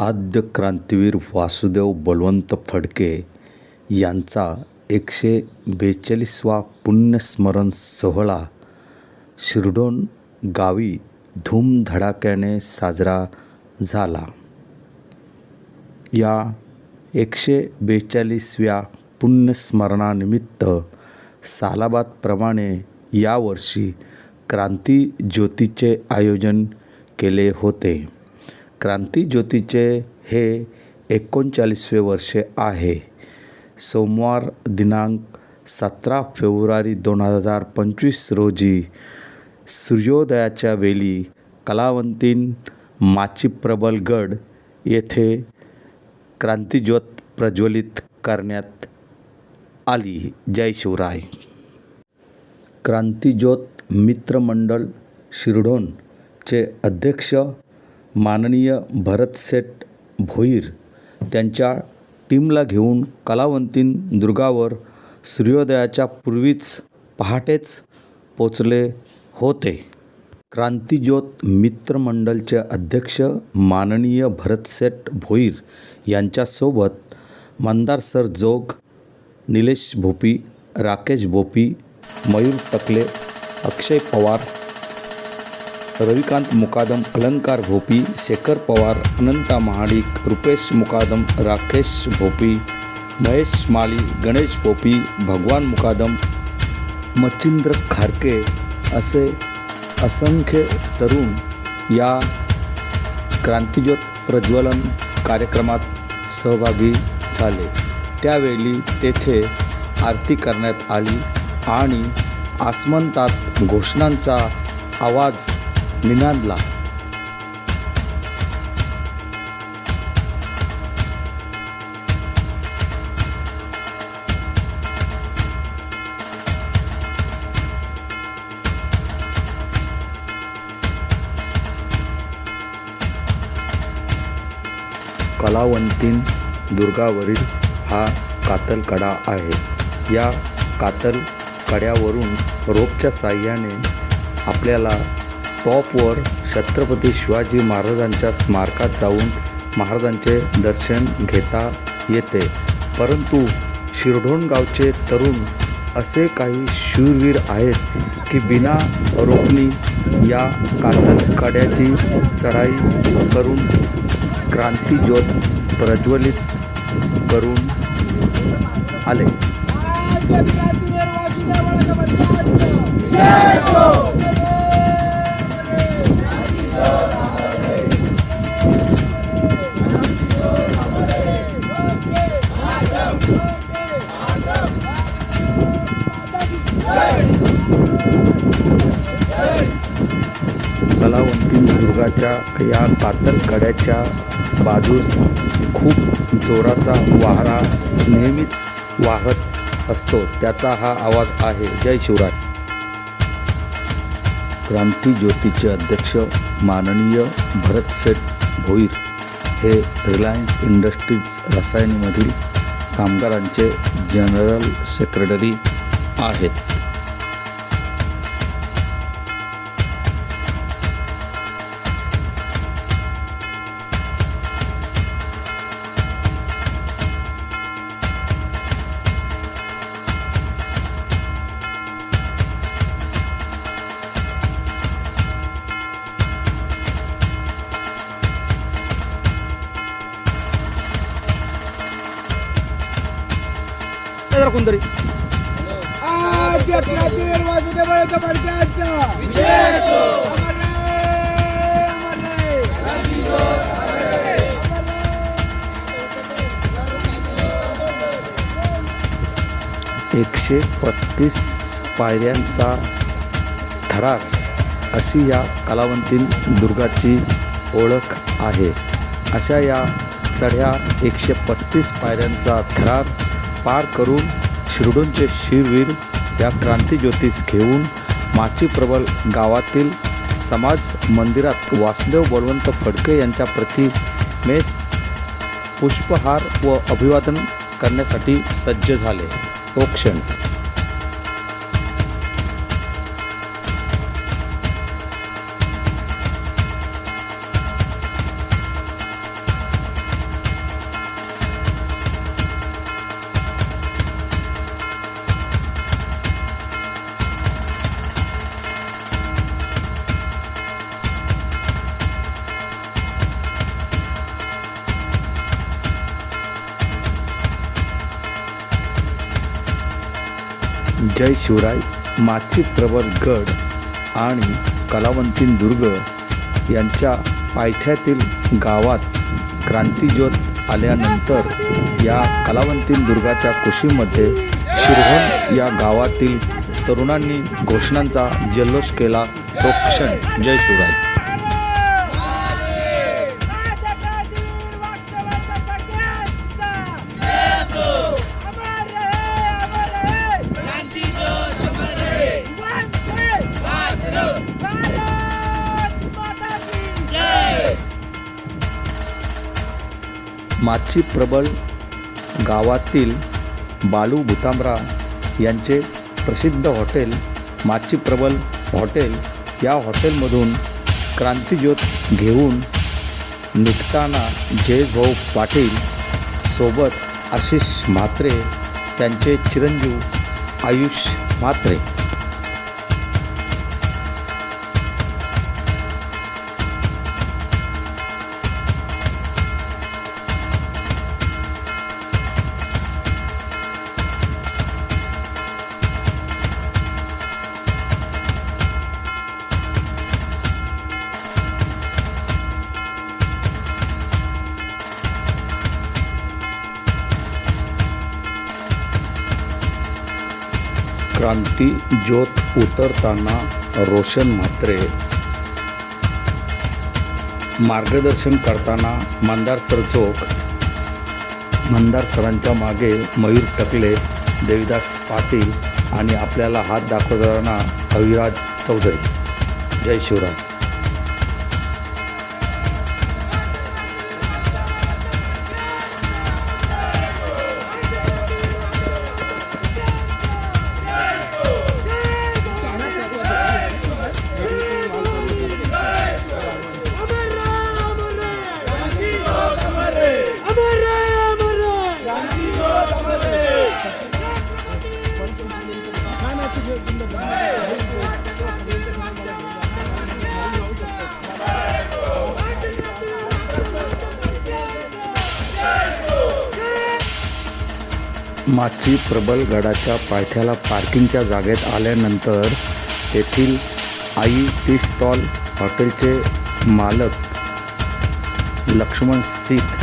आद्य क्रांतीवीर वासुदेव बलवंत फडके यांचा एकशे बेचाळीसवा पुण्यस्मरण सोहळा शिरडोन गावी धूमधडाक्याने साजरा झाला. या एकशे बेचाळीसव्या पुण्यस्मरणानिमित्त सालाबादप्रमाणे यावर्षी क्रांती ज्योतीचे आयोजन केले होते. क्रांती ज्योतीचे हे एकोणचाळीसवे वर्षे आहे. सोमवार दिनांक सतरा फेब्रुवारी दोन हजार पंचवीस रोजी सूर्योदयाच्या वेळी कलावंतीन माची प्रबलगड येथे क्रांतीज्योत प्रज्वलित करण्यात आली. जय शिवराय. क्रांतीज्योत मित्रमंडळ शिरढोणचे अध्यक्ष माननीय भरतसेठ भोईर त्यांच्या टीमला घेऊन कलावंतीन दुर्गावर सूर्योदयाच्या पूर्वीच पहाटेच पोचले होते. क्रांतीज्योत मित्रमंडलचे अध्यक्ष माननीय भरतसेठ भोईर यांच्यासोबत मंदार सर जोग निलेश भोपी राकेश भोपी मयूर टकले अक्षय पवार रविकांत मुकादम अलंकार भोपी शेखर पवार अनंता महाडिक रुपेश मुकादम राकेश भोपी महेश माली गणेश भोपी भगवान मुकादम मच्छिंद्र खारके असे असंख्य तरुण या क्रांतिज्योत प्रज्वलन कार्यक्रमात सहभागी झाले. त्यावेळी तेथे आरती करण्यात आली आणि आसमंतात घोषणांचा आवाज निनादला कलावंतीन दुर्गावरील हा कातल कडा आहे. या कातल कड्यावरून रोपच्या साह्याने आपल्याला टॉपवर छत्रपती शिवाजी महाराजांच्या स्मारकात जाऊन महाराजांचे दर्शन घेता येते. परंतु शिरढोण गावचे तरुण असे काही शूरवीर आहेत की बिना रोपणी या कातल कड्याची चढाई करून क्रांतीज्योत प्रज्वलित करून आले. कलावंती या कातल कड्याच्या बाजूस खूप जोराचा वारा नेहमीच वाहत असतो. त्याचा हा आवाज आहे. जय शिवराय. क्रांती ज्योतीचे अध्यक्ष माननीय भरतसेठ भोईर हे रिलायन्स इंडस्ट्रीज रसायनीमधील कामगारांचे जनरल सेक्रेटरी आहेत. क्रांतीवीर वासुदेव एकशे पस्तीस पायऱ्यांचा थरार अशी या कलावंतीन दुर्गाची ओळख आहे. अशा या चढ्या एकशे पस्तीस पायऱ्यांचा थरार पार करून शिरडूंचे शिरवीर या क्रांतीज्योतीस घेऊन माची प्रबल गावातील समाज मंदिरात वासुदेव बळवंत फडके यांच्या प्रतिमेस पुष्पहार व अभिवादन करण्यासाठी सज्ज झाले. तो क्षण जय शिवराय माची प्रबल गड आणि कलावंतीन दुर्ग यांच्या पायथ्यातील गावात क्रांतीज्योत आल्यानंतर या कलावंतीन दुर्गाच्या कुशीमध्ये शिरहन या गावातील तरुणांनी घोषणांचा जल्लोष केला. तो क्षण जय शिवराय. माची प्रबळ गावातील बालू भुतांबरा यांचे प्रसिद्ध हॉटेल माची प्रबल हॉटेल या हॉटेलमधून क्रांतिज्योत घेऊन निघताना जयभाऊ पाटील सोबत आशिष म्हात्रे त्यांचे चिरंजीव आयुष म्हात्रे. क्रांती ज्योत उतरताना रोशन म्हात्रे. मार्गदर्शन करताना मंदार सर चौक मंदार सरांच्या मागे मयूर टकले देविदास पाटील आणि आपल्याला हात दाखवताना अविराज चौधरी. जय शिवराय. माची प्रबल गडाच्या पायथ्याला पार्किंगच्या जागेत आल्यानंतर तेथील आई टी स्टॉल हॉटेलचे मालक लक्ष्मण सीत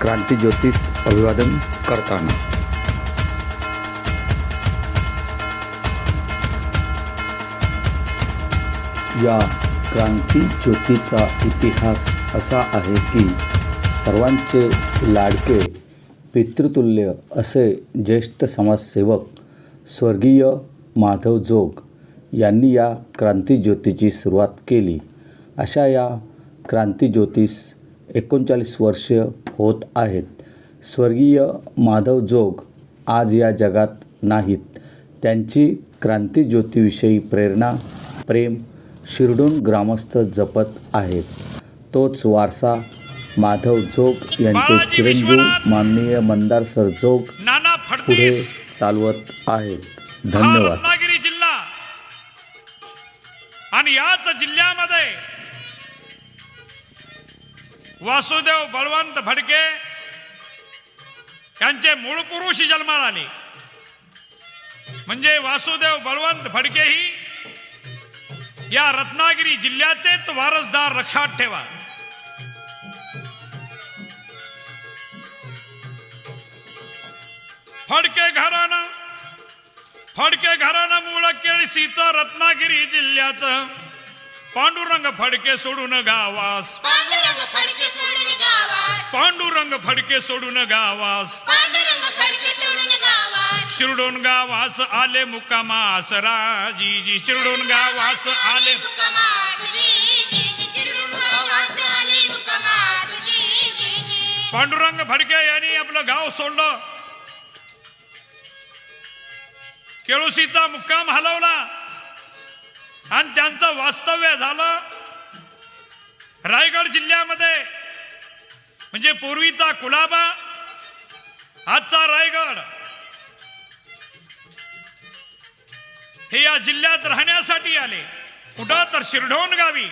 क्रांतिज्योतीस अभिवादन करताना. या क्रांती ज्योतीचा इतिहास असा आहे की सर्वांचे लाडके पितृतुल्य असे ज्येष्ठ समाजसेवक स्वर्गीय माधव जोग यांनी या क्रांतीज्योतीची सुरुवात केली. अशा या क्रांतीज्योतीस एकोणचाळीस वर्ष होत आहेत. स्वर्गीय माधव जोग आज या जगात नाहीत. त्यांची क्रांतीज्योतीविषयी प्रेरणा प्रेम शिरडून ग्रामस्थ जपत आहेत. तोच वारसा माधव जोग यांचे चिरंजीव माननीय मंदार सर जोग नाना पुढे चालवत आहेत. धन्यवाद. रत्नागिरी जिल्हा. आणि याच जिल्ह्यामध्ये वासुदेव बळवंत भडके यांचे मूळ पुरुष जन्माला आले म्हणजे वासुदेव बळवंत फडके ही या रत्नागिरी जिल्ह्याचेच वारसदार लक्षात ठेवा. फडके घराणं. फडके घराणं मूळ केळशीचं रत्नागिरी जिल्ह्याचं. पांडुरंग फडके सोडून गावास. पांडुरंग फडके सोडून गावास. शिरडोन गावास आले मुक्कामास राजी शिरडोन गावास आले पांडुरंग फडके यांनी आपलं गाव सोडलं. केळुसीचा मुक्काम हलवला. आणि त्यांचं वास्तव्य झालं रायगड जिल्ह्यामध्ये. म्हणजे पूर्वीचा कुलाबा आजचा रायगड. हे या जिल्ह्यात राहण्यासाठी आले. कुठं तर शिरढोण गावी.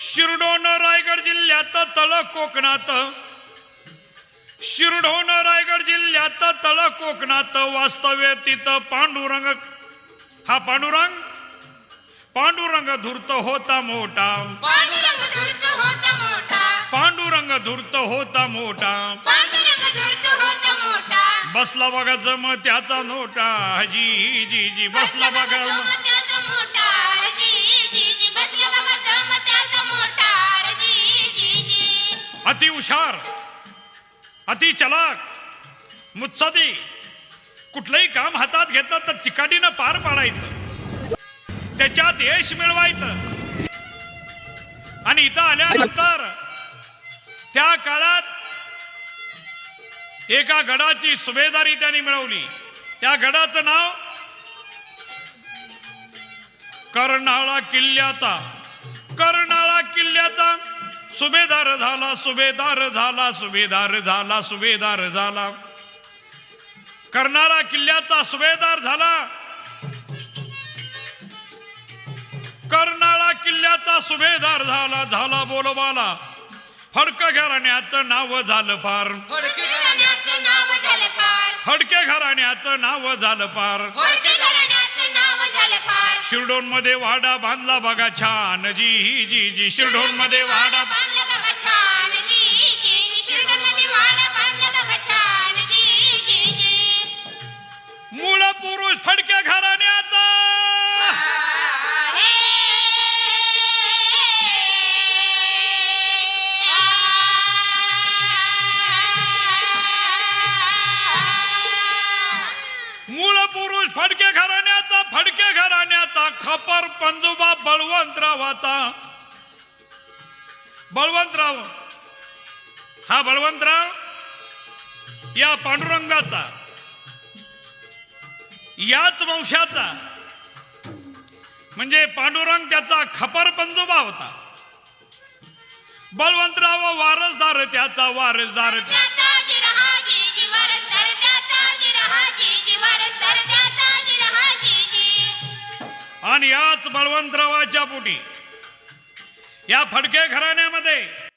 शिरडोन रायगड जिल्ह्यात तळ कोकणात शिरढोण रायगड जिल्ह्यात तळ कोकणात वास्तव्य तिथं पांडुरंग. हा पांडुरंग. पांडुरंग धूर्त होता मोठा. पांडुरंग धूर्त होता मोठा. पांडुरंग धूर्त होता मोठा. पांडुरंग धूर्त होता मोठा. बसला बघा जम त्याचा नोटा. जी जी जी बसला बघा जम. जमत्याचा मोठा जी जी जी बसला बघा जमत्याचा मोठा जी जी जी. अति हुशार अति चलाक मुत्सदी. कुठलंही काम हातात घेतलं तर चिकाटीनं पार पाडायचं. त्याच्यात यश मिळवायचं. आणि इथं आल्यानंतर त्या काळात एका गडाची सुभेदारी त्यांनी मिळवली. त्या गडाचं नाव कर्नाळा किल्ल्याचा. कर्नाळा किल्ल्याचा. सुभेदार झाला सुभेदार झाला सुभेदार झाला सुभेदार झाला. कर्नाळा किल्ल्याचा सुभेदार झाला. कर्नाळा किल्ल्याचा सुभेदार झाला झाला बोलबाला. फडक घराण्याचं नाव झालं फार फडके घराण्याचं नाव झालं पार. शिरडोनमध्ये वाडा बांधला बघा छान. जी ही जी जी. शिरडोनमध्ये वाडा पांडुरंगाचा याच वंशाचा. म्हणजे पांडुरंग त्याचा खपर पंजोबा होता. बळवंतराव वारसदार त्याचा वारसदार. आणि याच बळवंतरावाच्या पोटी. या फडके घराण्यामध्ये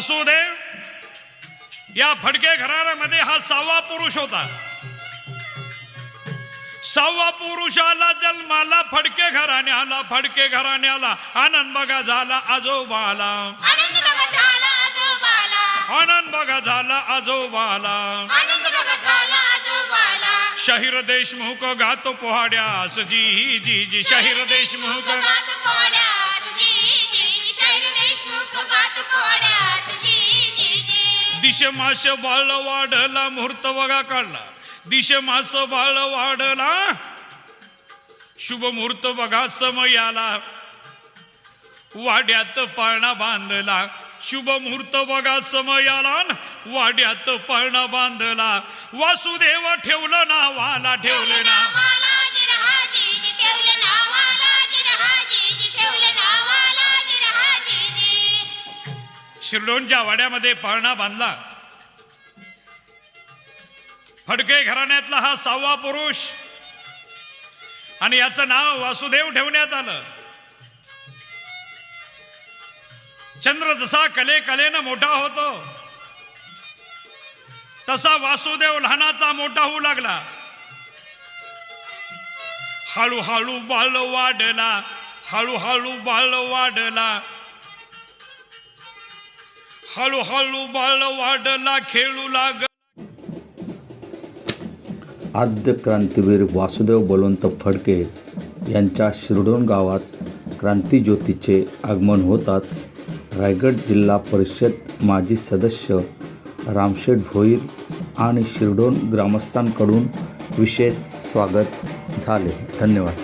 वासुदेव या फडके घराण्यामध्ये हा सहावा पुरुष होता. सहावा पुरुषाला जन्माला फडके घराण्याला फडके घराण्याला आनंद बघा झाला आजोबाला आनंद बघा झाला आजोबाला आनंद बघा झाला आजोबाला शाहीर देशमुख गातो पोहाड्यास जी जी जी शाहीर देशमुख गात पोड्यास जी जी जी शाहीर देशमुख गात जी दिशे मास बाळ वाढला मुहूर्त बघा काढला. दिशे मास बाळ वाढला. शुभ मुहूर्त बघा समयाला वाड्यात पाळणा बांधला. शुभ मुहूर्त बघा समयाला न वाड्यात पाळणा बांधला. वासुदेव ठेवलं ना वाला ठेवलं ना शिरडोनच्या वाड्यामध्ये पाळणा बांधला. फडके घराण्यातला हा सहावा पुरुष आणि याचं नाव वासुदेव ठेवण्यात आलं. चंद्र जसा कले कलेनं मोठा होतो तसा वासुदेव लहानाचा मोठा होऊ लागला. हळूहळू बाळ वाढला हळूहळू बाळ वाढला. हळूहळू बाळ वाढला खेळू लाग आद्य क्रांतीवीर वासुदेव बलवंत फडके यांच्या शिरडोन गावात क्रांतीज्योतीचे आगमन होताच रायगड जिल्हा परिषद माजी सदस्य रामशेठ भोईर आणि शिरडोन ग्रामस्थांकडून विशेष स्वागत झाले. धन्यवाद.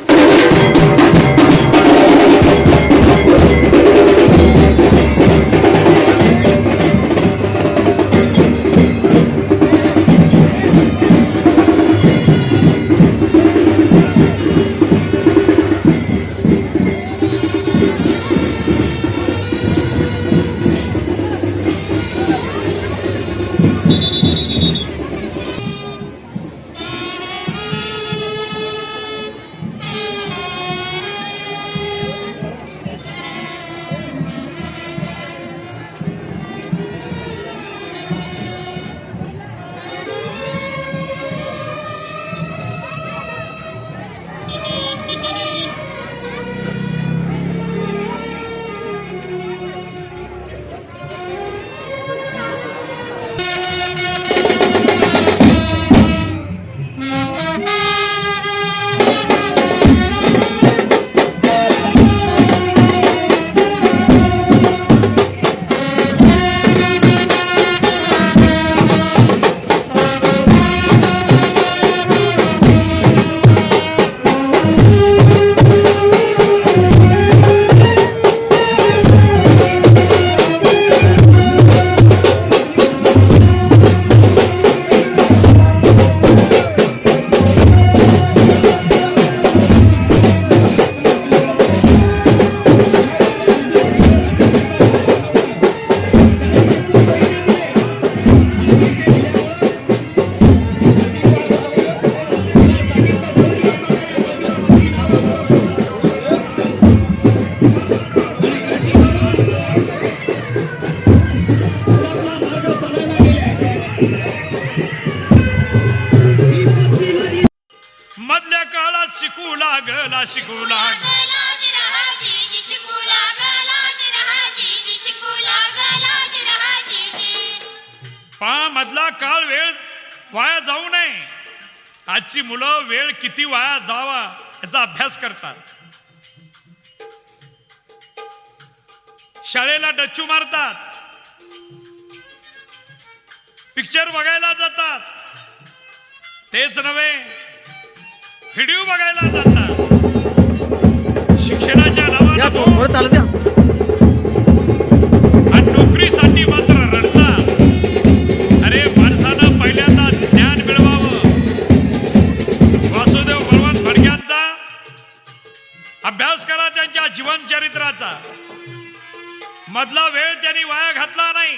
याचा अभ्यास करतात. शाळेला डच्चू मारतात. पिक्चर बघायला जातात. तेच नव्हे व्हिडिओ बघायला जातात. शिक्षणाच्या नावानं क्षेत्राचा मधला वेळ त्यांनी वाया घातला नाही.